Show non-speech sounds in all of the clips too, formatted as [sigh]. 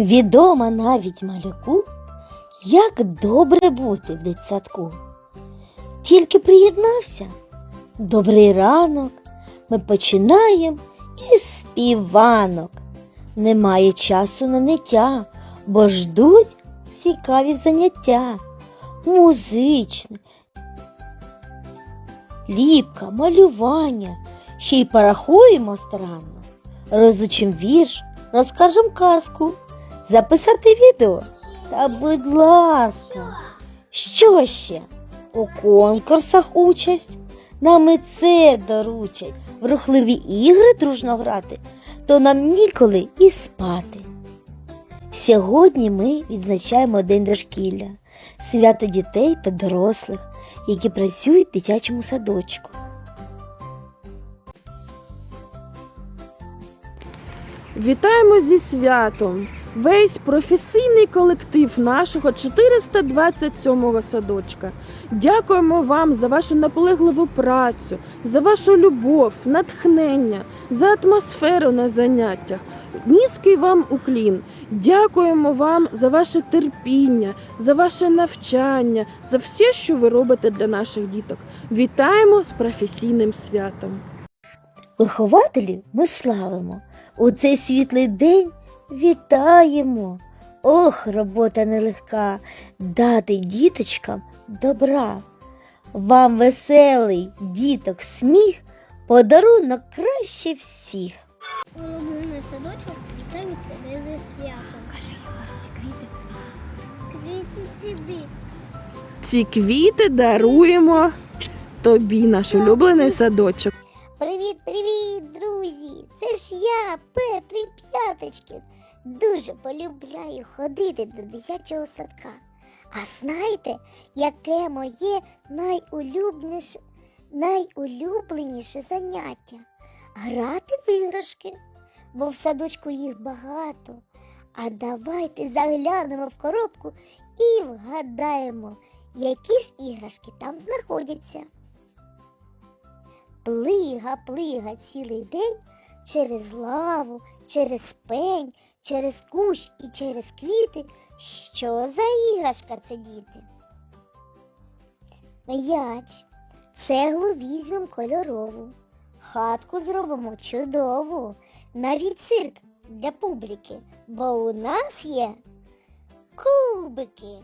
Відома навіть малюку, як добре бути в дитсадку. Тільки приєднався. Добрий ранок. Ми починаємо із співанок. Немає часу на ниття, бо ждуть цікаві заняття. Музичне, ліпка, малювання. Ще й порахуємо старанно. Розучим вірш, розкажем казку, записати відео. Та будь ласка, що ще? У конкурсах участь. Нам і це доручать. В рухливі ігри дружно грати, то нам ніколи і спати. Сьогодні ми відзначаємо День дошкілля, свято дітей та дорослих, які працюють в дитячому садочку. Вітаємо зі святом! Весь професійний колектив нашого 427-го садочка. Дякуємо вам за вашу наполегливу працю, за вашу любов, натхнення, за атмосферу на заняттях. Низький вам уклін. Дякуємо вам за ваше терпіння, за ваше навчання, за все, що ви робите для наших діток. Вітаємо з професійним святом! Вихователів ми славимо. У цей світлий день вітаємо. Ох, робота нелегка дати діточкам добра. Вам веселий діток сміх, подарунок краще всіх. Улюблений садочок, вітаю тебе зі святом. Квіти сіди. Ці квіти даруємо тобі, наш улюблений садочок. Привіт, привіт, друзі! Це ж я, Петрий П'яточкін. Дуже полюбляю ходити до дитячого садка. А знаєте, яке моє найулюбленіше, найулюбленіше заняття? Грати в іграшки, бо в садочку їх багато. А давайте заглянемо в коробку і вгадаємо, які ж іграшки там знаходяться. Плига, плига цілий день через лаву, через пень, через кущ і через квіти. Що за іграшка це діти? М'яч. Цеглу візьмемо кольорову. Хатку зробимо чудову. Навіть цирк для публіки, бо у нас є кубики.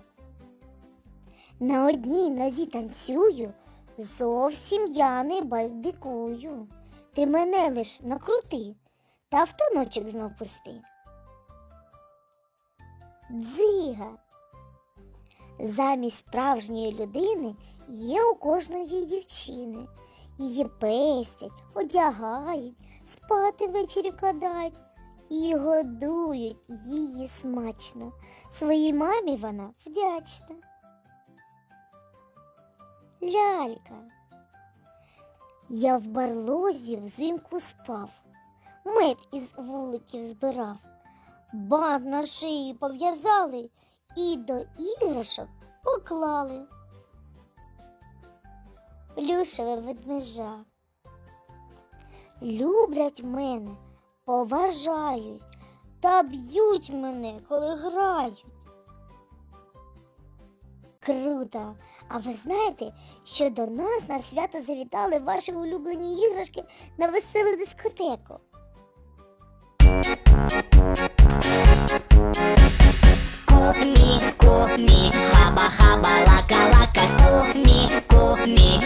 На одній нозі танцюю, зовсім я не байдикую. Ти мене лиш накрути та в таночок знов пусти. Дзига. Замість справжньої людини є у кожної дівчини. Її пестять, одягають, спати ввечері кладають і годують її смачно. Своїй мамі вона вдячна. Лялька. Я в барлозі взимку спав, мед із вуликів збирав, бант на шиї пов'язали і до іграшок поклали. Плюшеве ведмежа. Люблять мене, поважають та б'ють мене, коли грають. Круто! А ви знаєте, що до нас на свято завітали ваші улюблені іграшки на веселу дискотеку? Куми, куми, хаба, хаба, лака, лака, куми, куми,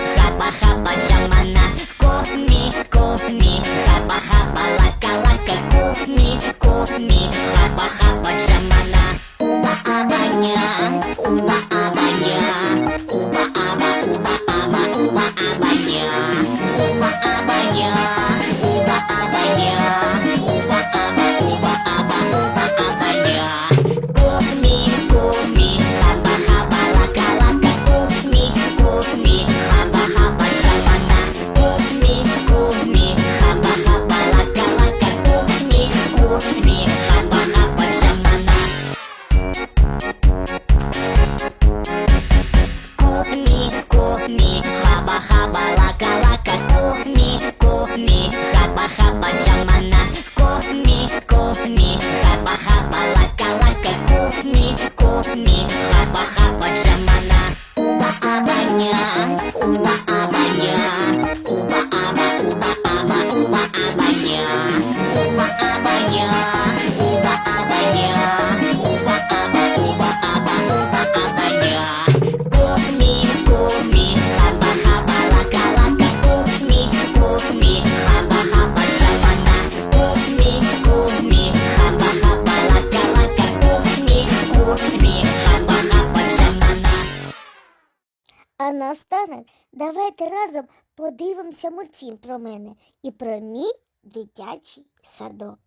давайте разом подивимося мультфільм про мене і про мій дитячий садок.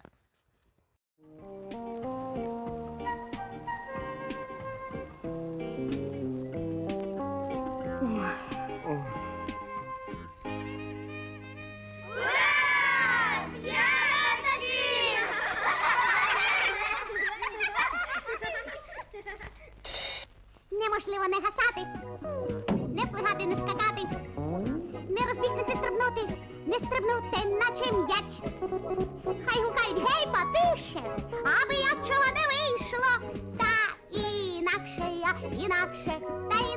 Інакше я,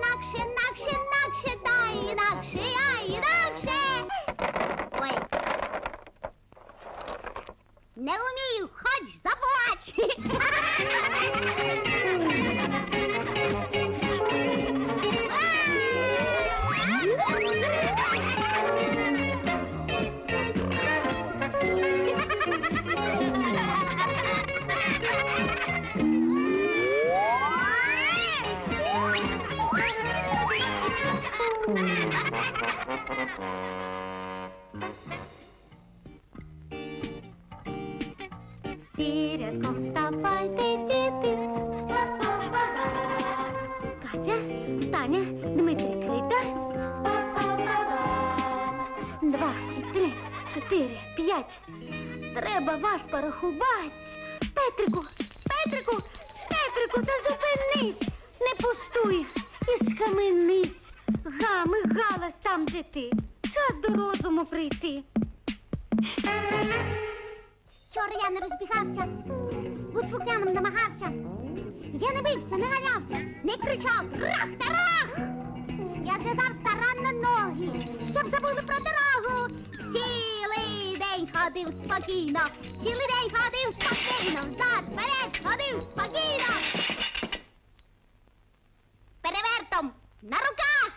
чотири, п'ять. Треба вас порахувати. Петрику, Петрику, Петрику, та зупинись, не пустуй і схаменись. Гами, галас там, де ти. Час до розуму прийти. Вчора я не розбігався, слухняним намагався. Я не бився, не ганявся, не кричав рах та рах. Я зв'язав старанно ноги, щоб забули про дорогу. Цілий день ходив спокійно, цілий день ходив спокійно, взад, ходив спокійно. Перевертом на руках.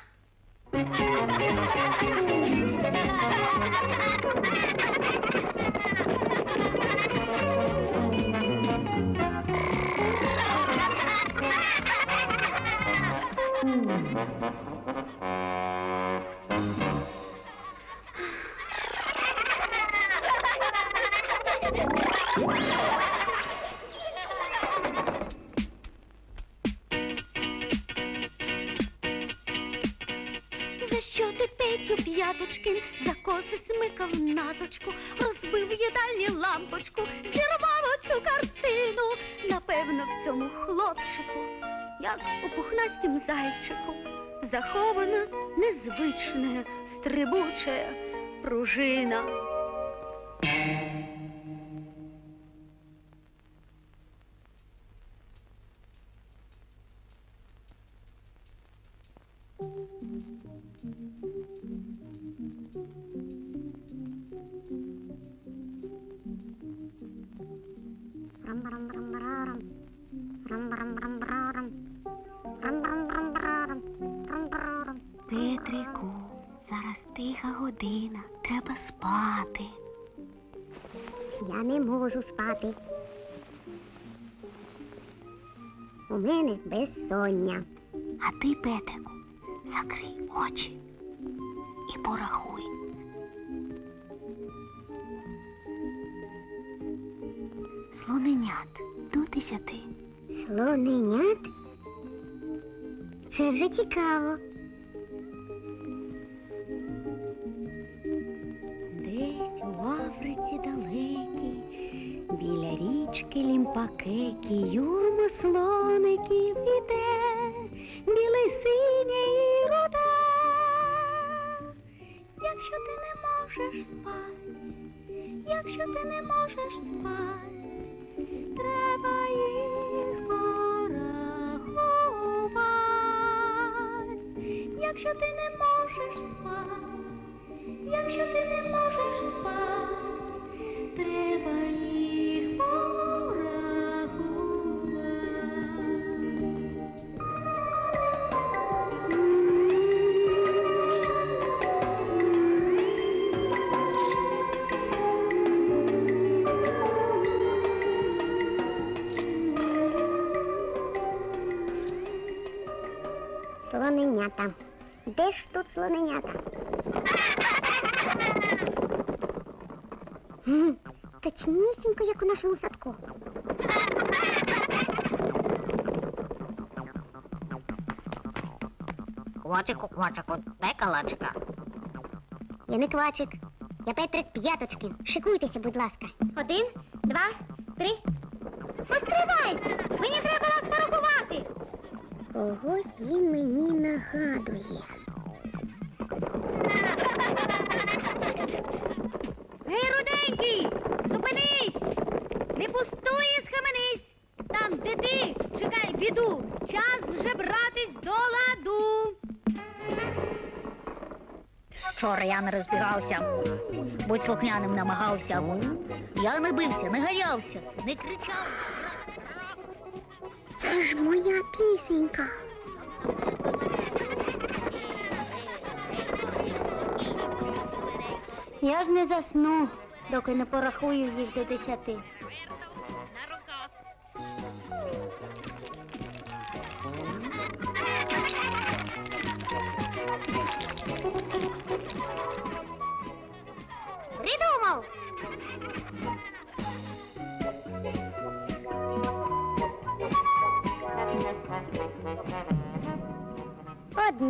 [laughs] за коси смикав наточку, розбив їдальні лампочку, зірвав оцю картину. Напевно, в цьому хлопчику, як у пухнастім зайчику, захована незвична, стрибуча пружина. Петрику, можу. У мене безсоння. А ти, Петрику, закрий очі і порахуй. Слоненят до десяти. Слоненят? Це вже цікаво. Біля річки Лімпакекі, юрма слоників іде, білий синій і руда. Якщо ти не можеш спати, якщо ти не можеш спати, треба їх порахувати. Якщо ти не можеш спати, якщо ти Слоненята. Де ж тут слоненята? Точнісінько, як у нашому садку. Квачику, квачику, дай калачика. Я не квачик. Я Петрик П'яточкин. Шикуйтеся, будь ласка. Один, два, три. Постривай! Мені треба вас порахувати. Когось він мені нагадує. Гей, руденький! Зупинись! Не пустуй, схаменись! Там, де ти, чекай, біду! Час вже братись до ладу! Вчора я не розбирався, будь слухняним намагався. Я не бився, не гарявся, не кричав. Це ж моя пісенька. Я ж не засну, доки не порахую їх до десяти.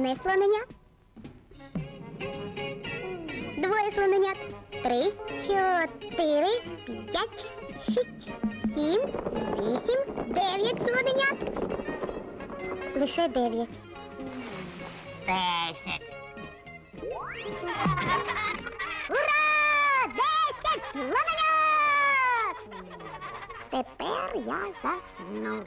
Одне слонення. Двоє слоненят. Три, чотири, п'ять, шість, сім, вісім, дев'ять слоненят. Лише дев'ять. Десять. Ура! Десять слоненят! Тепер я заснув.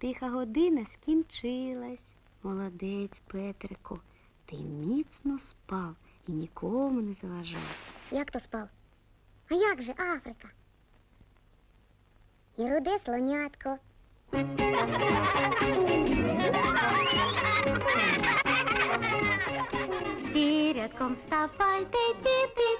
Тиха година скінчилась. Молодець, Петрику. Ти міцно спав і нікому не заважав. Як то спав? А як же Африка? І руде слонятко. Всі рядком вставайте, діти,